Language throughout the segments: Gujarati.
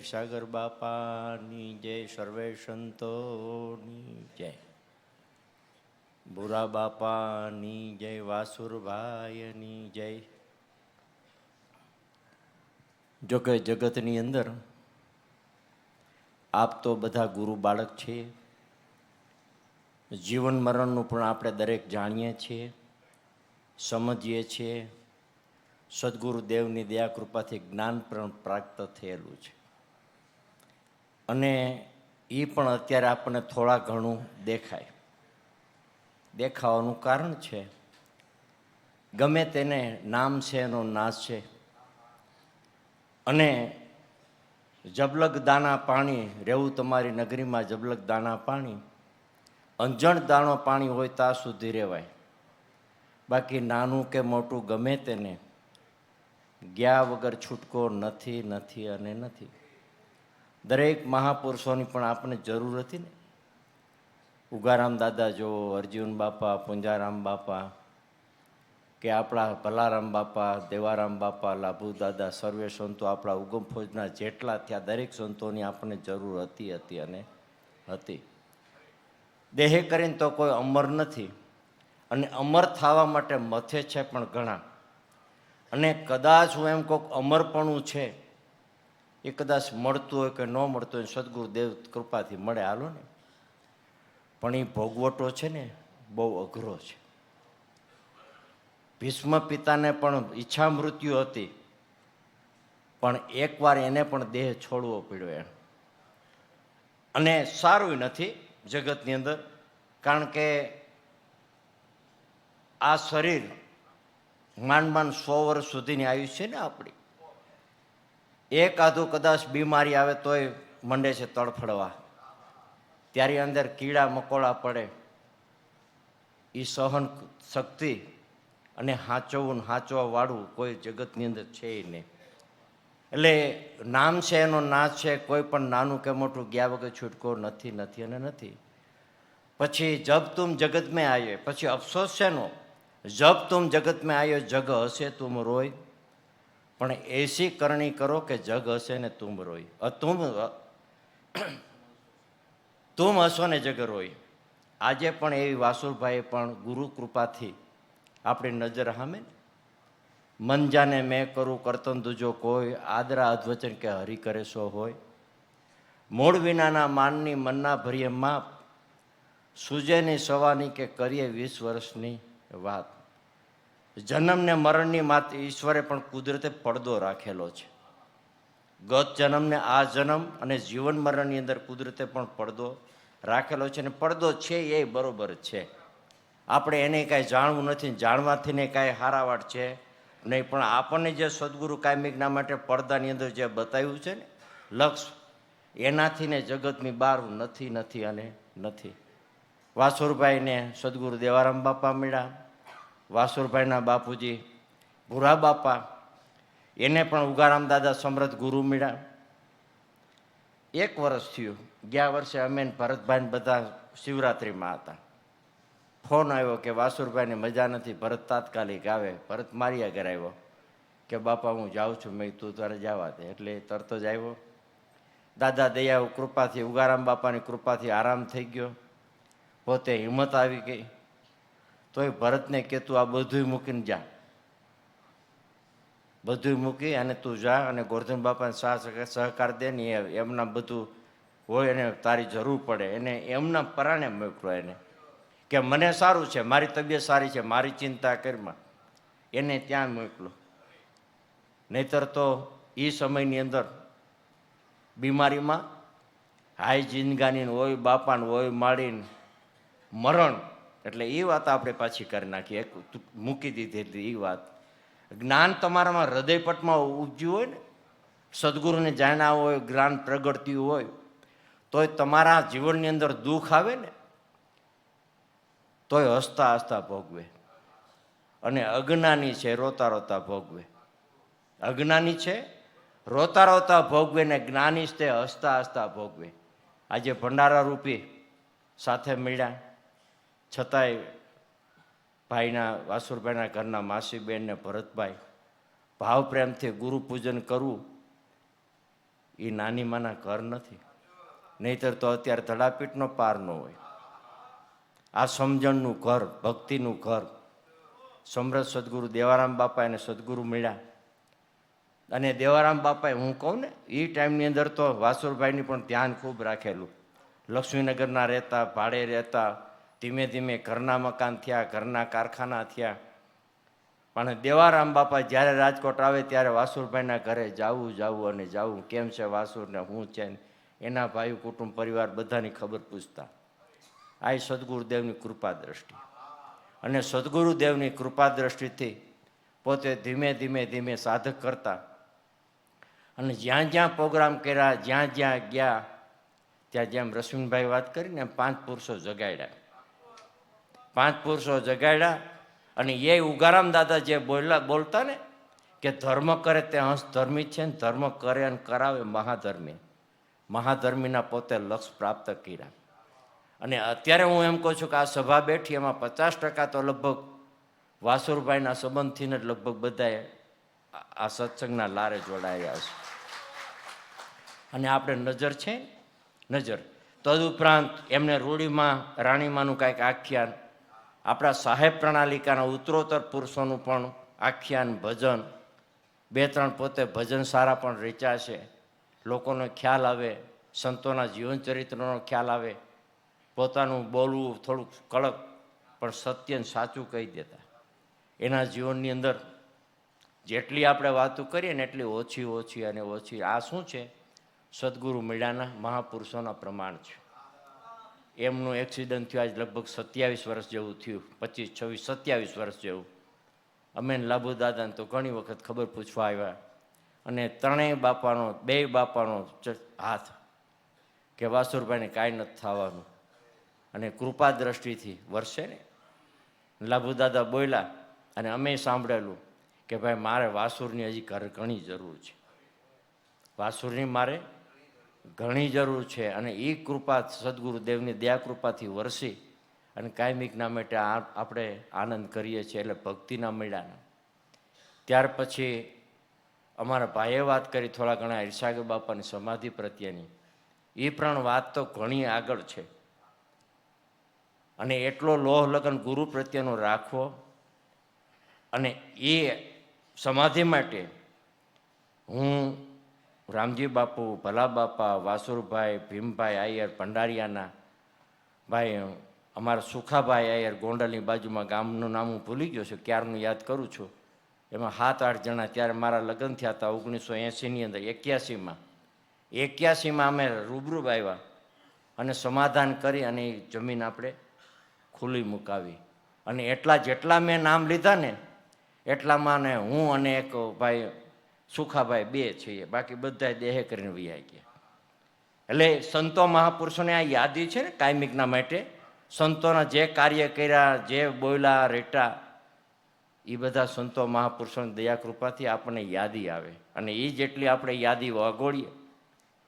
ઈર્ષાગર બાપાની જય, સર્વે સંતોની જય. ભૂરા બાપાની જય, વાસુરભાઈની જય. જો કે જગતની અંદર આપ તો બધા ગુરુ બાળક છે. જીવન મરણનું પણ આપણે દરેક જાણીએ છીએ, સમજીએ છીએ. સદગુરુ દેવની દયા કૃપાથી જ્ઞાન પણ પ્રાપ્ત થયેલું છે. અને એ પણ અત્યારે આપણને થોડા ઘણું દેખાય. દેખાવાનું કારણ છે, ગમે તેને નામ છે, એનો નાશ છે. અને જબલક દાણા પાણી, રહેવું તમારી નગરીમાં જબલક દાણા પાણી, અંજણ દાણો પાણી હોય ત્યાં સુધી રહેવાય. બાકી નાનું કે મોટું ગમે તેને, ગયા વગર છૂટકો નથી નથી અને નથી. દરેક મહાપુરુષોની પણ આપણને જરૂર હતી ને? ઉગારામ દાદા જો, અર્જુન બાપા, પુંજારામ બાપા, કે આપણા ભલારામ બાપા, દેવારામ બાપા, લાભુ દાદા સર્વે સંતો આપણા ઉગમ ફોજના જેટલા થયા, દરેક સંતોની આપણને જરૂર હતી હતી અને હતી. દેહે કરીને તો કોઈ અમર નથી અને અમર થવા માટે મથે છે પણ ઘણા. અને કદાચ હું એમ કહું અમરપણું છે એ કદાચ મળતું હોય કે ન મળતું હોય સદગુરુ દેવ કૃપાથી મળે, હાલો ને. પણ એ ભોગવટો છે ને, બહુ અઘરો છે. ભીષ્મ પિતાને પણ ઈચ્છા મૃત્યુ હતી. પણ એકવાર એને પણ દેહ છોડવો પડ્યો એમ અને સારું નથી જગતની અંદર, કારણ કે આ શરીર માંડ માંડ સો વર્ષ સુધીની આયુષ્ય ને આપણી. એક આધું કદાચ બીમારી આવે તોય મંડે છે તડફડવા. ત્યારે અંદર કીડા મકોડા પડે. એ સહન શક્તિ અને હાચવવું હાચવા વાળું કોઈ જગતની અંદર છે નહીં. એટલે નામ છે, એનો નાશ છે, કોઈ પણ નાનું કે મોટું, ગયા વગર છૂટકો નથી નથી અને નથી. પછી જબ તુમ જગત મેં આવ્યો પછી અફસોસ છે નો જબ તુમ જગત મેં આયો, જગ હશે તુમ રોય. પણ એસી કરણી કરો કે જગ હશે ને તુમ રોય. તુમ તુમ હશો ને જગ રોય. આજે પણ એવી વાસુરભાઈએ પણ ગુરુ કૃપાથી આપણી નજર સામે ને. મન મેં કરું, કરતન દુજો કોઈ, આદરા અધવચન કે હરિ કરે સો હોય. મૂળ વિનાના માનની મનના ભરીએ માપ. સુજેની સવાની કે કરીએ વીસ વર્ષની વાત. જન્મ ને મરણની માત ઈશ્વરે પણ કુદરતે પડદો રાખેલો છે. ગત જન્મને, આ જન્મ અને જીવન મરણની અંદર કુદરતે પણ પડદો રાખેલો છે અને પડદો છે એ બરોબર છે. આપણે એને કાંઈ જાણવું નથી, જાણવાથી ને કાંઈ હારાવાટ છે નહીં, પણ આપણને જે સદગુરુ કાયમિકના માટે પડદાની અંદર જે બતાવ્યું છે ને, લક્ષ, એનાથી ને જગતની બહાર નથી નથી અને નથી. વાસુરભાઈને સદગુરુ દેવારામ બાપા મળ્યા. વાસુરભાઈના બાપુજી, ભૂરા બાપા, એને પણ ઉગારામ દાદા સમૃદ્ધ ગુરુ મળ્યા. એક વર્ષ થયું, ગયા વર્ષે અમે ભરતભાઈને ભરતભાઈ બધા શિવરાત્રિમાં હતા. ફોન આવ્યો કે વાસુરભાઈને મજા નથી, ભરત તાત્કાલિક આવે. ભરત મારિયા ઘરે આવ્યો કે બાપા હું જાઉં છું, મેં તું તારે જવા દે. એટલે તરત જ આવ્યો. દાદા દયા, કૃપાથી, ઉગારામ બાપાની કૃપાથી આરામ થઈ ગયો. પોતે હિંમત આવી ગઈ. તોય ભરતને કે તું આ બધું મૂકીને જા. બધું મૂકી અને તું જા અને ગોરધન બાપાને સહ સહકાર દે ને એમના બધું હોય એને તારી જરૂર પડે. એને એમના પરાણે મોકલો એને. કે મને સારું છે, મારી તબિયત સારી છે, મારી ચિંતા કરીમાં. એને ત્યાં મોકલો. નહીતર તો એ સમયની અંદર બીમારીમાં હાઈ જિંદગાની હોય, બાપાને હોય માળીને મરણ એટલે એ વાત આપણે પાછી કરી નાખીએ. મૂકી દીધી હતી એ વાત. જ્ઞાન તમારામાં હૃદયપટમાં ઉપજ્યું હોય ને, સદગુરુને જાણ્યા હોય, જ્ઞાન પ્રગટતું હોય, તોય તમારા જીવનની અંદર દુઃખ આવે ને, તોય હસતા હસતા ભોગવે. અને અજ્ઞાની છે, રોતા રોતા ભોગવે. અજ્ઞાની છે, રોતા રોતા ભોગવે ને જ્ઞાની છે, હસતા હસતા ભોગવે. આજે ભંડારા રૂપી સાથે મળ્યા. છતાંય ભાઈના, વાસુરભાઈના ઘરના માસીબેન ને ભરતભાઈ ભાવ પ્રેમથી ગુરુ પૂજન કરવું એ નાની માના ઘર નથી. નહીતર તો અત્યારે ધડાપીટનો પાર ન હોય. આ સમજણનું ઘર, ભક્તિનું ઘર. સમરથ સદગુરુ દેવારામ બાપા એને સદગુરુ મળ્યા. અને દેવારામ બાપાએ, હું કહું ને એ ટાઈમની અંદર તો વાસુરભાઈની પણ ધ્યાન ખૂબ રાખેલું. લક્ષ્મીનગરના રહેતા, ભાડે રહેતા ધીમે ધીમે ઘરના મકાન થયા, ઘરના કારખાના થયા. પણ દેવારામ બાપા જ્યારે રાજકોટ આવે ત્યારે વાસુરભાઈના ઘરે જાવું જાવું અને જાવું. કેમ છે વાસુરને હું છે એના ભાઈ, કુટુંબ, પરિવાર બધાની ખબર પૂછતા. આ સદગુરુદેવની કૃપા દ્રષ્ટિ. અને સદગુરુદેવની કૃપા દ્રષ્ટિથી પોતે ધીમે ધીમે ધીમે સાધક કરતા. અને જ્યાં જ્યાં પ્રોગ્રામ કર્યા, જ્યાં જ્યાં ગયા, ત્યાં જેમ રશ્મિનભાઈ વાત કરીને પાંચ પુરુષો જગાડ્યા. પાંચ પુરુષો જગાડ્યા અને એ ઉગારામ દાદા જે બોલા બોલતા ને કે ધર્મ કરે તે હંસ ધર્મી છે ને ધર્મ કરે અને કરાવે મહાધર્મી. મહાધર્મીના પોતે લક્ષ્ય પ્રાપ્ત કર્યા. અને અત્યારે હું એમ કહું છું કે આ સભા બેઠી એમાં પચાસ ટકા તો લગભગ વાસુરભાઈના સંબંધથીને જ લગભગ બધાએ આ સત્સંગના લારે જોડાયા છે અને આપણે નજર છે, નજર. તદુપરાંત એમને રૂડીમાં રાણીમાનું કાંઈક આખ્યાન આપણા સાહેબ પ્રણાલિકાના ઉત્તરોત્તર પુરુષોનું પણ આખ્યાન, ભજન, બે ત્રણ પોતે ભજન સારા પણ રચ્યા છે લોકોનો ખ્યાલ આવે, સંતોના જીવન ચરિત્રનો ખ્યાલ આવે. પોતાનું બોલવું થોડુંક કડક, પણ સત્યને સાચું કહી દેતા. એના જીવનની અંદર જેટલી આપણે વાતો કરીએ ને એટલી ઓછી ઓછી અને ઓછી. આ શું છે? સદગુરુ મળ્યાના મહાપુરુષોના પ્રમાણ છે. એમનું એક્સિડન્ટ થયું, આજ લગભગ સત્યાવીસ વર્ષ જેવું થયું, પચીસ, છવ્વીસ, સત્યાવીસ વર્ષ જેવું. અમે લાભુ દાદાને તો ઘણી વખત ખબર પૂછવા આવ્યા. અને ત્રણેય બાપાનો, બે બાપાનો હાથ કે વાસુરભાઈને કાંઈ નથી થવાનું. અને કૃપા દ્રષ્ટિથી વર્ષે ને લાભુ દાદા બોલ્યા અને અમે સાંભળેલું કે ભાઈ મારે વાસુરની હજી ઘર ઘણી જરૂર છે. વાસુરની મારે ઘણી જરૂર છે અને એ કૃપા સદગુરુદેવની દયા કૃપાથી વરસી અને કાયમિકના માટે આપણે આનંદ કરીએ છીએ એટલે ભક્તિના મેળાના. ત્યાર પછી અમારા ભાઈએ વાત કરી થોડા ઘણા ઈર્ષાગ બાપાની સમાધિ પ્રત્યેની. એ પણ વાત તો ઘણી આગળ છે. અને એટલો લોહ લગન ગુરુ પ્રત્યેનો રાખવો અને એ સમાધિ માટે હું રામજી બાપુ, ભલા બાપા, વાસુરભાઈ, ભીમભાઈ આયર, ભંડારિયાના ભાઈ, અમારા સુખાભાઈ આયર ગોંડલની બાજુમાં ગામનું નામ હું ભૂલી ગયો છું, ક્યારનું યાદ કરું છું. એમાં સાત આઠ જણા ત્યારે મારા લગ્ન થયા હતા ઓગણીસો એંસીની અંદર, એક્યાસીમાં. એક્યાસીમાં અમે રૂબરૂ આવ્યા અને સમાધાન કરી અને એ જમીન આપણે ખુલ્લી મુકાવી. અને એટલા જેટલા મેં નામ લીધા ને એટલામાં ને હું અને એક ભાઈ સુખાભાઈ બે છીએ બાકી બધા દેહે કરીને વૈયા ગયા. એટલે સંતો મહાપુરુષોને આ યાદી છે ને કાયમિકના માટે, સંતોના જે કાર્ય કર્યા, જે બોલ્યા, રેટા એ બધા સંતો મહાપુરુષોની દયા કૃપાથી આપણને યાદી આવે. અને એ જેટલી આપણે યાદી વગોળીએ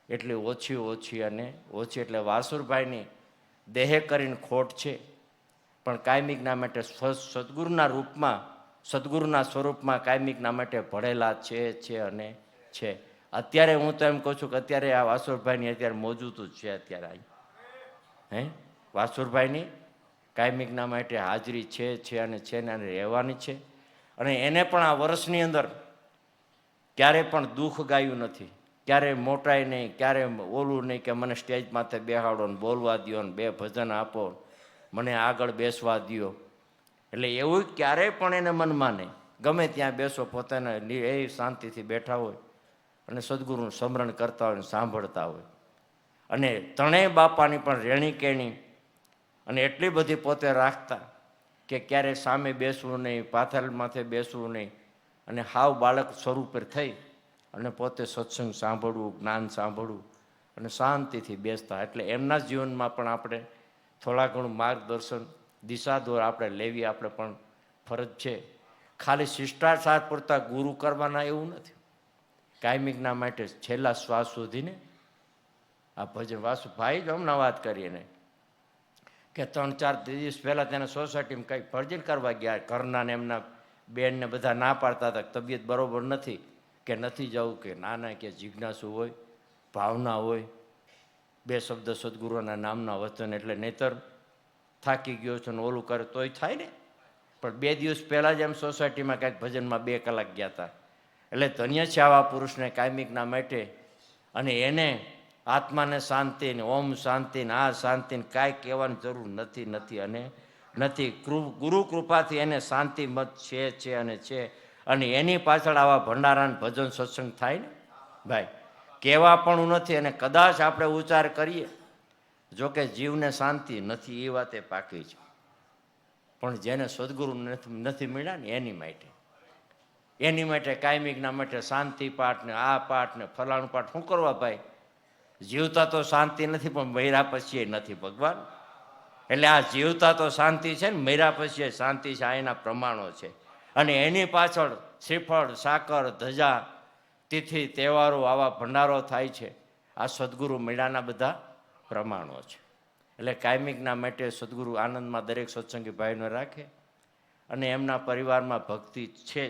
એટલી ઓછી ઓછી અને ઓછી એટલે વાસુરભાઈની દેહે કરીને ખોટ છે. પણ કાયમિકના માટે સદગુરુના રૂપમાં સદગુરુના સ્વરૂપમાં કાયમિકના માટે ભળેલા છે છે અને છે. અત્યારે હું તો એમ કહું છું કે અત્યારે આ વાસુરભાઈની અત્યારે મોજૂદું જ છે અત્યારે અહીં. હે? વાસુરભાઈની કાયમિકના માટે હાજરી છે છે અને છે ને રહેવાની છે. અને એને પણ આ વર્ષની અંદર ક્યારે પણ દુઃખ ગાયું નથી. ક્યારે મોટાય નહીં, ક્યારે ઓલું નહીં કે મને સ્ટેજ માથે બેહાડો ને બોલવા દ્યો ને બે ભજન આપો મને આગળ બેસવા દ્યો. એટલે એવું ક્યારેય પણ એને મનમાં નહીં ગમે ત્યાં બેસો પોતાને એ શાંતિથી બેઠા હોય અને સદગુરુનું સ્મરણ કરતા હોય સાંભળતા હોય. અને ત્રણેય બાપાની પણ રેણી કેણી અને એટલી બધી પોતે રાખતા કે ક્યારેય સામે બેસવું નહીં પાથર માથે બેસવું નહીં અને હાવ બાળક સ્વરૂપે થઈ અને પોતે સત્સંગ સાંભળવું, જ્ઞાન સાંભળવું અને શાંતિથી બેસતા. એટલે એમના જીવનમાં પણ આપણે થોડા ઘણું માર્ગદર્શન દિશા દોર આપણે લેવી આપણે પણ ફરજ છે. ખાલી શિષ્ટાચાર પૂરતા ગુરુ કરવાના એવું નથી. કાયમિકના માટે છેલ્લા શ્વાસ સુધીને આ ભજન વાસુ ભાઈ જ હમણાં વાત કરીએ ને કે ત્રણ ચાર દિવસ પહેલાં તેને સોસાયટીમાં કંઈક ભજન કરવા ગયા, ઘરના ને એમના બેનને બધા ના પાડતા હતા, તબિયત બરાબર નથી, કે નથી જવું, કે ના ના, કે જિજ્ઞાસુ હોય, ભાવના હોય, બે શબ્દ સદગુરુના નામના વચન એટલે નહીતર થાકી ગયો છે ને ઓલું કરે તોય થાય ને. પણ બે દિવસ પહેલાં જ એમ સોસાયટીમાં કાંઈક ભજનમાં બે કલાક ગયા હતા એટલે ધન્ય છે આવા પુરુષને કાયમિકના માટે. અને એને આત્માને શાંતિ ને ઓમ શાંતિ ને આ શાંતિ ને કાંઈ કહેવાની જરૂર નથી નથી. અને નથી ગુરુ કૃપાથી એને શાંતિ મત છે છે અને છે. અને એની પાછળ આવા ભંડારાન ભજન સત્સંગ થાય ને. ભાઈ, કહેવા પણ નથી અને કદાચ આપણે ઉચ્ચાર કરીએ જો કે જીવને શાંતિ નથી, એ વાતે પાકી છે. પણ જેને સદગુરુ નથી મળ્યા ને એની માટે. એની માટે કાયમિકના માટે શાંતિ પાઠ ને આ પાઠ ને ફલાણું પાઠ શું કરવા ભાઈ? જીવતા તો શાંતિ નથી, પણ મૈરા પછી નથી ભગવાન. એટલે આ જીવતા તો શાંતિ છે ને મૈરા પછી શાંતિ છે, આ એના પ્રમાણો છે. અને એની પાછળ શ્રીફળ, સાકર, ધજા, તિથિ, તહેવારો, આવા ભંડારો થાય છે. આ સદગુરુ મેળાના બધા પ્રમાણો છે એટલે કાયમિકના માટે સદગુરુ આનંદમાં દરેક સત્સંગી ભાઈનો રાખે અને એમના પરિવારમાં ભક્તિ છે.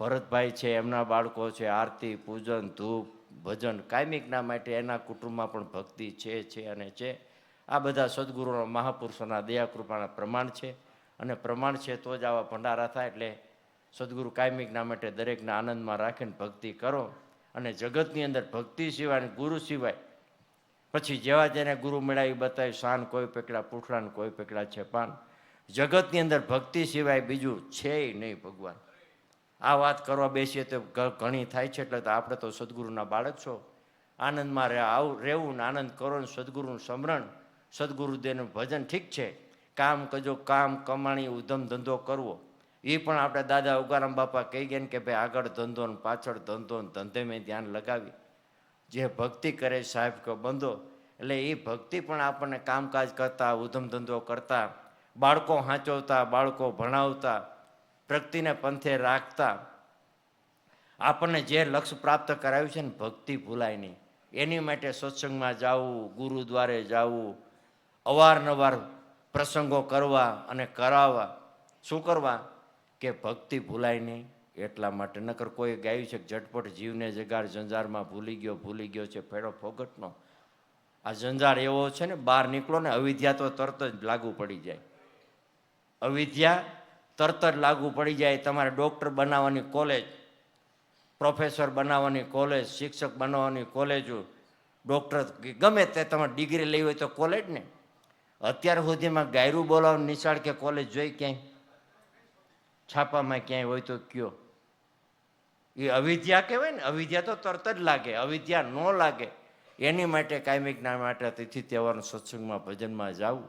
ભરતભાઈ છે, એમના બાળકો છે, આરતી, પૂજન, ધૂપ, ભજન, કાયમિકના માટે એના કુટુંબમાં પણ ભક્તિ છે છે અને છે આ બધા સદગુરુના મહાપુરુષોના દયા કૃપાના પ્રમાણ છે અને પ્રમાણ છે તો જ આવા ભંડારા થાય એટલે સદગુરુ કાયમિકના માટે દરેકને આનંદમાં રાખીને ભક્તિ કરો અને જગતની અંદર ભક્તિ સિવાય ગુરુ સિવાય પછી જેવા જેને ગુરુ મેળાવી બતાવી શાન કોઈ પેકડા પૂઠડા કોઈ પેકડા છે પાન જગતની અંદર ભક્તિ સિવાય બીજું છે નહીં ભગવાન. આ વાત કરવા બેસીએ તો ઘણી થાય છે, એટલે આપણે તો સદગુરુના બાળક છો. આનંદમાં રહે આવું, રહેવું ને આનંદ કરો ને સદગુરુનું સ્મરણ, સદગુરુદેવનું ભજન ઠીક છે. કામ કજો કામ કમાણી, ઉધમ ધંધો કરવો. એ પણ આપણે દાદા, ઉગારામ બાપા કહી ગયા ને કે ભાઈ આગળ ધંધો ને પાછળ ધંધો ને ધંધે મેં ધ્યાન લગાવી. જે ભક્તિ કરે સાહેબ કે બંધો. એટલે એ ભક્તિ પણ આપણને કામકાજ કરતા, ઉધમ ધંધો કરતા, બાળકો હાંચવતા, બાળકો ભણાવતા, પ્રગતિને પંથે રાખતા, આપણને જે લક્ષ્ય પ્રાપ્ત કરાવ્યું છે ને ભક્તિ ભૂલાય નહીં. એની માટે સત્સંગમાં જવું, ગુરુદ્વારે જવું, અવારનવાર પ્રસંગો કરવા અને કરાવવા. શું કરવા? કે ભક્તિ ભૂલાય નહીં. એટલા માટે. નકર કોઈ ગાયું છે કે ઝટપટ જીવને જગાર ઝંઝારમાં ભૂલી ગયો ભૂલી ગયો છે ફેડો ફોગટનો. આ ઝંઝાર એવો છે ને, બહાર નીકળો ને, અવિદ્યા તો તરત જ લાગુ પડી જાય. અવિદ્યા તરત જ લાગુ પડી જાય. તમારે ડૉક્ટર બનાવવાની કોલેજ, પ્રોફેસર બનાવવાની કોલેજ, શિક્ષક બનાવવાની કોલેજો. ડૉક્ટર ગમે તે તમારે ડિગ્રી લેવી હોય તો કોલેજ ને. અત્યાર સુધીમાં ગાયરું બોલાવવાનું નિશાળ કે કોલેજ જોઈ ક્યાંય? છાપામાં ક્યાંય હોય તો કયો? એ અવિદ્યા કહેવાય ને, અવિદ્યા તો તરત જ લાગે, અવિદ્યા ન લાગે. એની માટે કાયમિકના માટે તિથિ તહેવાર સત્સંગમાં ભજનમાં જવું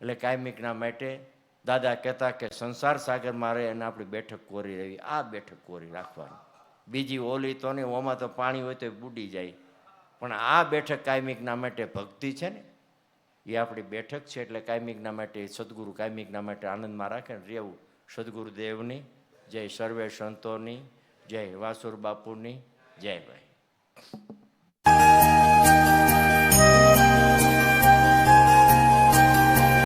એટલે કાયમિકના માટે દાદા કહેતા કે સંસાર સાગરમાં રહે અને આપણી બેઠક કોરી રહેવી આ બેઠક કોરી રાખવાની. બીજી ઓલી તો નહીં, ઓમાં તો પાણી હોય તો બુડી જાય. પણ આ બેઠક કાયમિકના માટે ભક્તિ છે ને, એ આપણી બેઠક છે એટલે કાયમિકના માટે સદગુરુ કાયમિકના માટે આનંદમાં રાખે ને, રહેવું. સદગુરુદેવની, જય સર્વે સંતોની જય વાસુર બાપુની જય ભાઈ.